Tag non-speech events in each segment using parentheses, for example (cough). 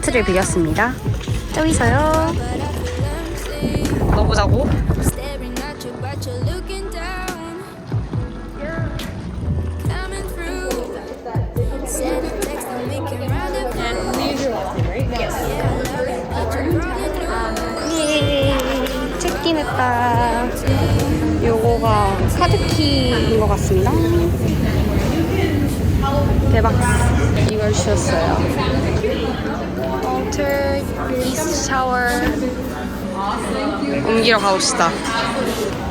야 하트를 빌렸습니다. 저기서요. 넣어보자고. 예, 체크인했다. 요거가 카드키인 것 같습니다. 대박. 이걸 주셨어요. Alter East Tower. 옮기러 가봅시다.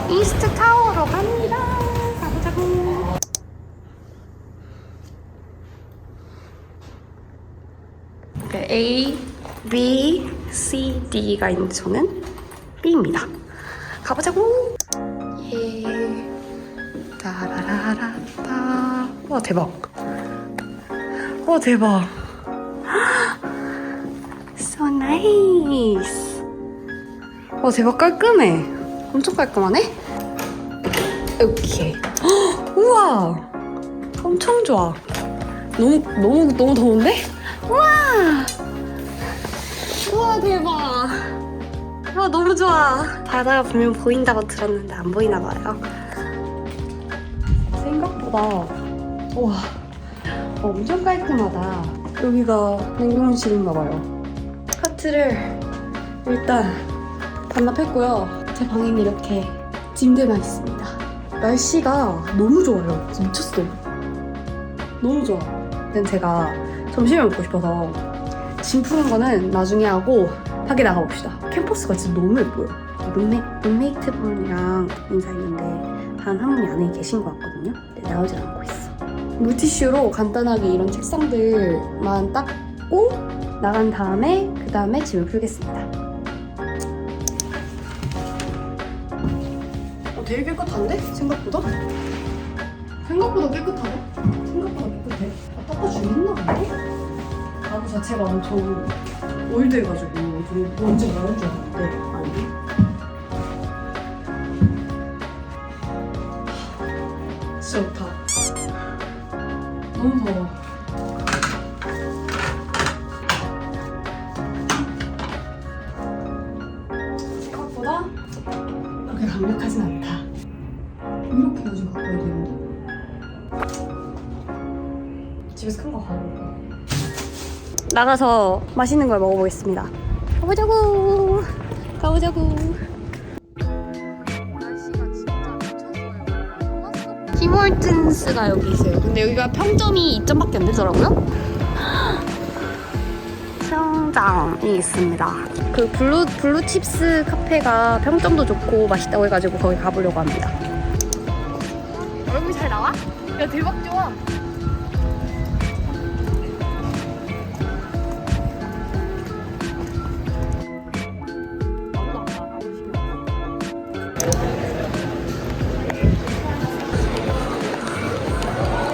이스트 타워로 갑니다. 가보자고. 네, A, B, C, D가 있는데 저는 B입니다. 가보자고. 예. 따라라라따. 와 대박. 와 대박. So nice. 와 대박 깔끔해. 엄청 깔끔하네. 오케이. 헉, 우와. 엄청 좋아. 너무 너무 너무 더운데? 우와. 우와 대박. 와 너무 좋아. 바다가 분명 보인다고 들었는데 안 보이나 봐요. 생각보다 와 엄청 깔끔하다. 여기가 냉동실인가 봐요. 카트를 일단 반납했고요. 제 방에는 이렇게 침대만 있습니다. 날씨가 너무 좋아요. 미쳤어요. 너무 좋아. 근데 제가 점심을 먹고 싶어서 짐 푸는 거는 나중에 하고 밖에 나가봅시다. 캠퍼스가 진짜 너무 예뻐요. 룸메, 룸메이트 분이랑 인사했는데 단한 분이 안에 계신 것 같거든요. 근데 나오질 않고. 물티슈로 간단하게 이런 책상들만 닦고 나간 다음에 그 다음에 짐을 풀겠습니다. 어, 되게 깨끗한데? 생각보다? 생각보다 깨끗하네? 생각보다 깨끗해. 아, 닦아주겠나 근데? 가구 자체가 엄청 오일돼가지고 좀 먼지 나는 줄 알았는데 더워. 생각보다 그렇게 강력하진 않다. 이렇게 가지고 갖고 와야 되는데. 집에서 큰 거 가져올까? 나가서 맛있는 걸 먹어보겠습니다. 가보자고. 가보자고. 티몰튼스가 여기 있어요. 근데 여기가 평점이 2점밖에 안 되더라고요. 수영장이 있습니다. 그 블루 블루 칩스 카페가 평점도 좋고 맛있다고 해가지고 거기 가보려고 합니다. 얼굴 잘 나와? 야 대박 좋아.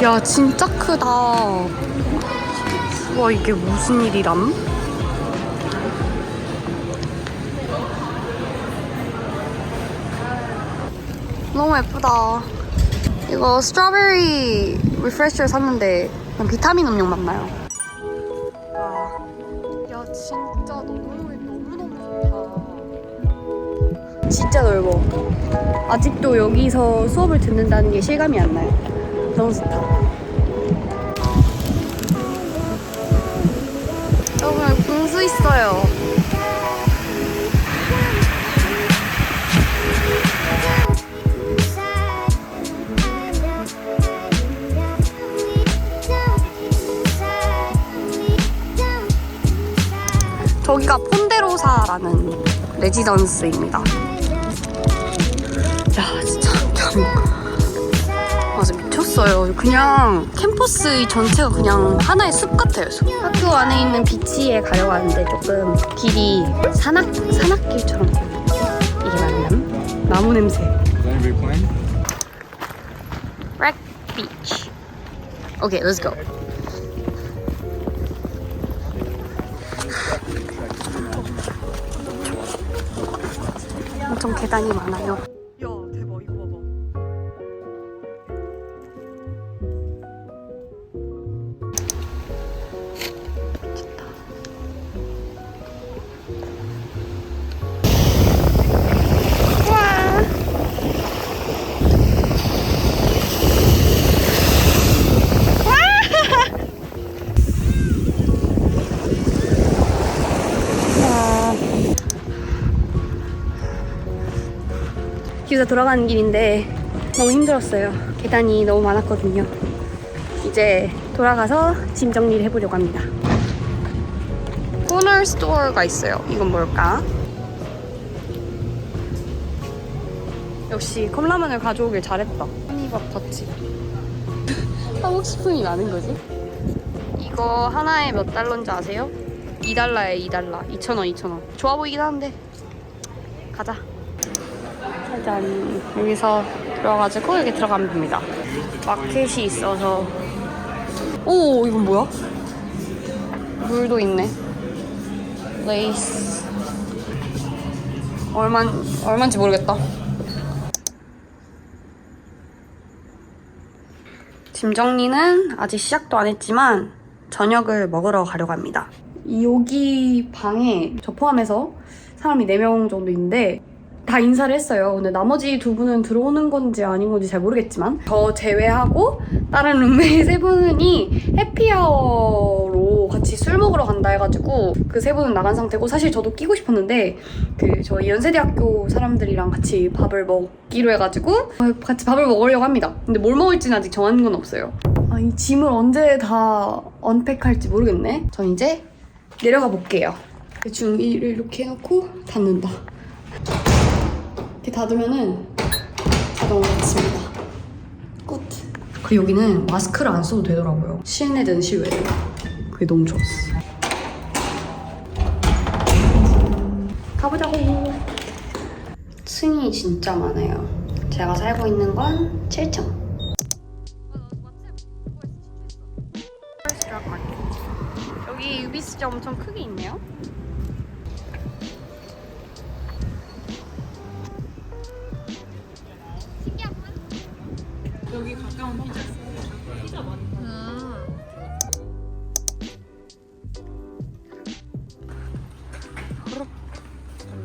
야 진짜 크다. 와 이게 무슨 일이람? 너무 예쁘다. 이거 스트로베리 리프레셔 샀는데 그냥 비타민 음료 맞나요? 야 진짜 너무 너무 좋다. 진짜 넓어. 아직도 여기서 수업을 듣는다는 게 실감이 안 나요 좋다. 여러분 분수 있어요. 저기가 폰데로사라는 레지던스입니다. 야 진짜 미쳤어요. 그냥 캠퍼스 이 전체가 그냥 하나의 숲 같아요. 숲. 학교 안에 있는 비치에 가려고 하는데 조금 길이 산악 산악길처럼. 이게 맞나? 나무 냄새. Wreck Beach. Okay, let's go. 엄청 계단이 많아요. 기숙사 돌아가는 길인데 너무 힘들었어요. 계단이 너무 많았거든요. 이제 돌아가서 짐 정리를 해보려고 합니다. 코너 스토어가 있어요. 이건 뭘까? 역시 컵라면을 가져오길 잘했다. 허니밥 터치. 한국 식품이 많은 거지? 이거 하나에 몇 달러인지 아세요? 2달러에 2달러. 2,000원, 2,000원. 좋아 보이긴 하는데. 가자. 짜잔. 여기서 들어가지고 여기 들어가면 됩니다. 마켓이 있어서. 오, 이건 뭐야? 물도 있네. 레이스. 얼마, 얼마인지 모르겠다. 짐 정리는 아직 시작도 안 했지만 저녁을 먹으러 가려고 합니다. 여기 방에 저 포함해서 사람이 4명 정도 있는데 다 인사를 했어요. 근데 나머지 두 분은 들어오는 건지 아닌 건지 잘 모르겠지만 저 제외하고 다른 룸메이트 세 분이 해피아워로 같이 술 먹으러 간다 해가지고 그 세 분은 나간 상태고 사실 저도 끼고 싶었는데 그 저희 연세대학교 사람들이랑 같이 밥을 먹기로 해가지고 같이 밥을 먹으려고 합니다. 근데 뭘 먹을지는 아직 정한 건 없어요. 아, 이 짐을 언제 다 언팩할지 모르겠네. 전 이제 내려가 볼게요. 대충 이를 이렇게 해놓고 닫는다. 이렇게 닫으면은 자동으로 닫습니다. 끝. 그리고 여기는 마스크를 안 써도 되더라고요. 실내든 실외든. 그게 너무 좋았어. 가보자고. 층이 진짜 많아요. 제가 살고 있는 건 7층. 여기 유비스가 엄청 크게 있네요.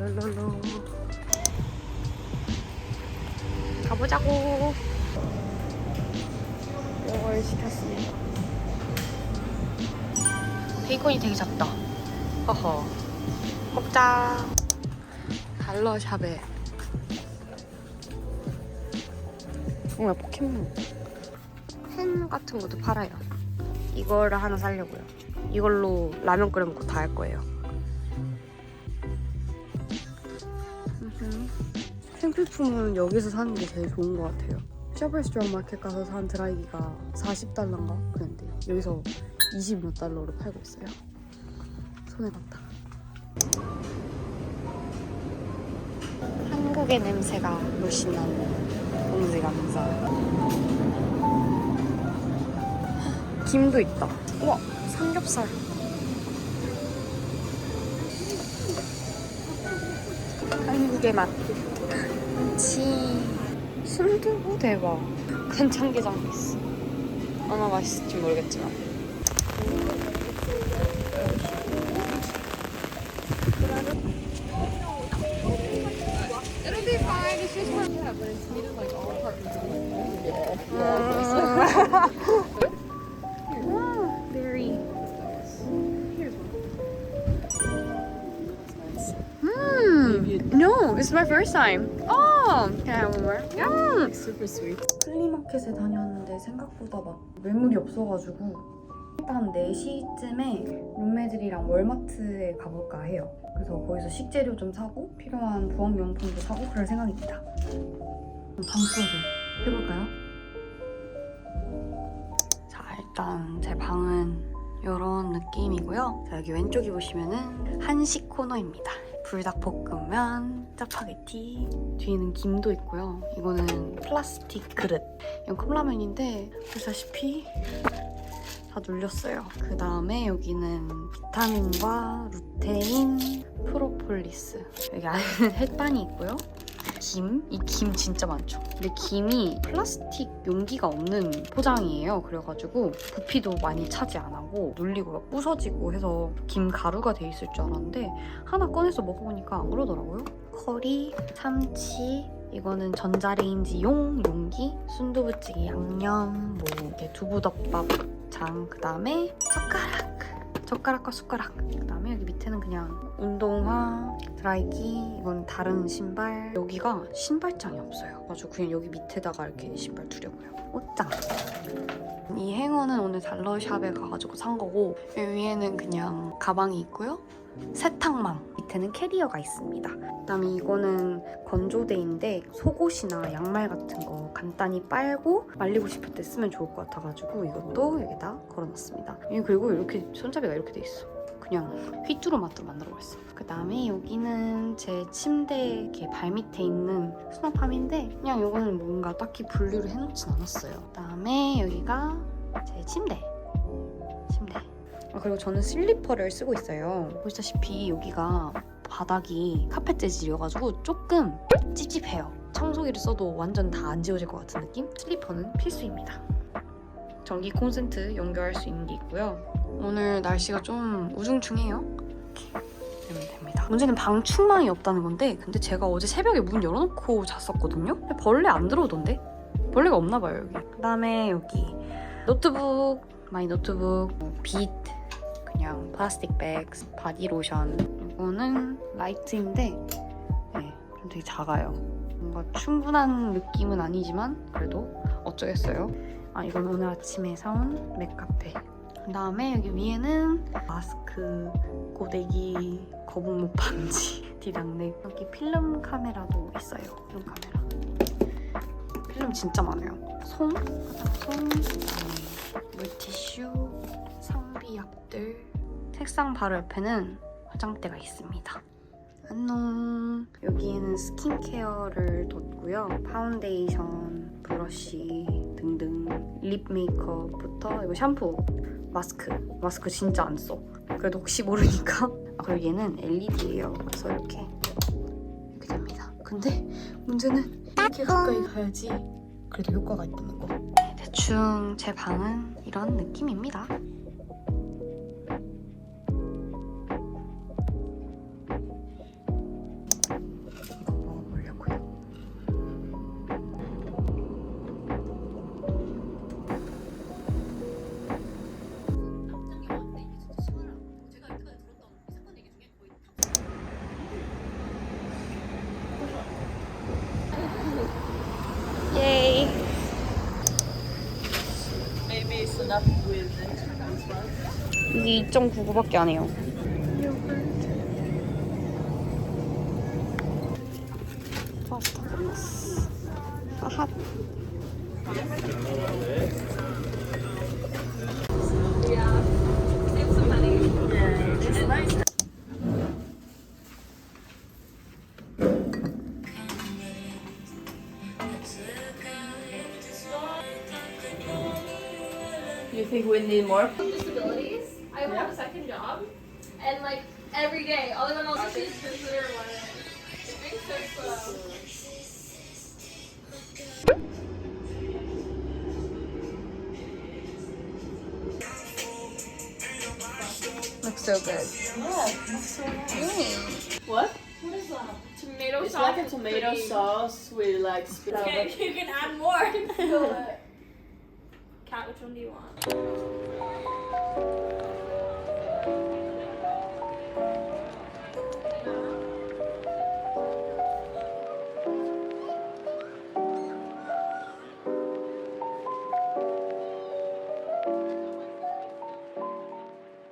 롤롤롤. 가보자고. 이걸 시켰습니다. 베이컨이 되게 작다. 허허. 먹자. 달러샵에. 정말 포켓몬. 펜 같은 것도 팔아요. 이거를 하나 사려고요. 이걸로 라면 끓여 먹고 다 할 거예요. 생필품은 여기서 사는 게 제일 좋은 것 같아요. 셔블스트롬 마켓 가서 산 드라이기가 40달러인가 그랬는데요. 여기서 20 몇 달러로 팔고 있어요. 손해 봤다. 한국의 냄새가 물씬 나는 감자. 김도 있다. 우와, 삼겹살. 한국의 맛. 치. 순두부 대박. 간장게장도 있어. 얼마나 맛있을지 모르겠지만. First time. Oh, can I have one more? Yeah. super sweet. 플리마켓에 다녔는데 생각보다 막 매물이 없어가지고 일단 4시쯤에 룸메들이랑 월마트에 가볼까 해요. 그래서 거기서 식재료 좀 사고 필요한 부엌용품도 사고 그럴 생각입니다. 그럼 방 투어를 해볼까요? 자 일단 제 방은 이런 느낌이고요. 자, 여기 왼쪽이 보시면은 한식 코너입니다. 불닭볶음면, 짜파게티, 뒤에는 김도 있고요. 이거는 플라스틱 그릇. 이건 컵라면인데 보시다시피 다 눌렸어요. 그 다음에 여기는 비타민과 루테인, 프로폴리스. 여기 안에는 (laughs) 햇반이 있고요. 김? 이 김 진짜 많죠. 근데 김이 플라스틱 용기가 없는 포장이에요. 그래가지고 부피도 많이 차지 안 하고 눌리고 막 부서지고 해서 김 가루가 돼 있을 줄 알았는데 하나 꺼내서 먹어보니까 안 그러더라고요. 커리, 참치, 이거는 전자레인지 용 용기, 순두부찌개 양념, 뭐 이렇게 두부덮밥 장, 그 다음에 젓가락. 젓가락과 숟가락. 그다음에 여기 밑에는 그냥 운동화, 드라이기, 이건 다른 신발. 여기가 신발장이 없어요. 아주 그냥 여기 밑에다가 이렇게 신발 두려고요. 옷장. 이 행어는 오늘 달러샵에 가가지고 산 거고 이 위에는 그냥 가방이 있고요. 세탁망 밑에는 캐리어가 있습니다. 그다음에 이거는 건조대인데 속옷이나 양말 같은 거 간단히 빨고 말리고 싶을 때 쓰면 좋을 것 같아가지고 이것도 여기다 걸어놨습니다. 이 그리고 이렇게 손잡이가 이렇게 돼 있어. 그냥 휘뚜루 마뚜루 만들어봤어. 그 다음에 여기는 제 침대 이렇게 발 밑에 있는 수납함인데 그냥 이거는 뭔가 딱히 분류를 해놓진 않았어요. 그 다음에 여기가 제 침대. 침대. 아, 그리고 저는 슬리퍼를 쓰고 있어요. 보시다시피 여기가 바닥이 카펫 재질이어가지고 조금 찝찝해요. 청소기를 써도 완전 다 안 지워질 것 같은 느낌? 슬리퍼는 필수입니다. 전기 콘센트 연결할 수 있는 게 있고요. 오늘 날씨가 좀 우중충해요. 이렇게 되면 됩니다. 문제는 방충망이 없다는 건데 근데 제가 어제 새벽에 문 열어놓고 잤었거든요. 벌레 안 들어오던데? 벌레가 없나 봐요 여기. 그다음에 여기 노트북, 마이 노트북, 빛, 그냥 플라스틱 백, 바디 로션. 이거는 라이트인데 네, 좀 되게 작아요. 뭔가 충분한 느낌은 아니지만 그래도 어쩌겠어요. 아 이건 오늘 아침에 사온 맥카페. 그다음에 여기 위에는 마스크, 고데기, 거북목 반지, 디당넥. 여기 필름 카메라도 있어요. 필름 카메라. 필름 진짜 많아요. 솜, 솜, 그다음에 물티슈. 책상 바로 옆에는 화장대가 있습니다. 안녕. 여기에는 스킨케어를 뒀고요. 파운데이션, 브러쉬 등등 립 메이크업부터 이거 샴푸, 마스크. 마스크 진짜 안 써. 그래도 혹시 모르니까. (laughs) 아, 그리고 얘는 LED예요. 그래서 이렇게 이렇게 됩니다. 근데 문제는 이렇게 가까이 가야지 그래도 효과가 있다는 거. 대충 제 방은 이런 느낌입니다. 이게 2.99밖에 안 해요. 파스타 끝났어. 아핫. You think we need more? disabilities. I have a second job, and like every day, all anyone else is consider one. It makes sense though. Looks so good. What? What is that? Tomato It's sauce. like a tomato cream. sauce with like Okay, you can add more. (laughs) Cat, which one do you want?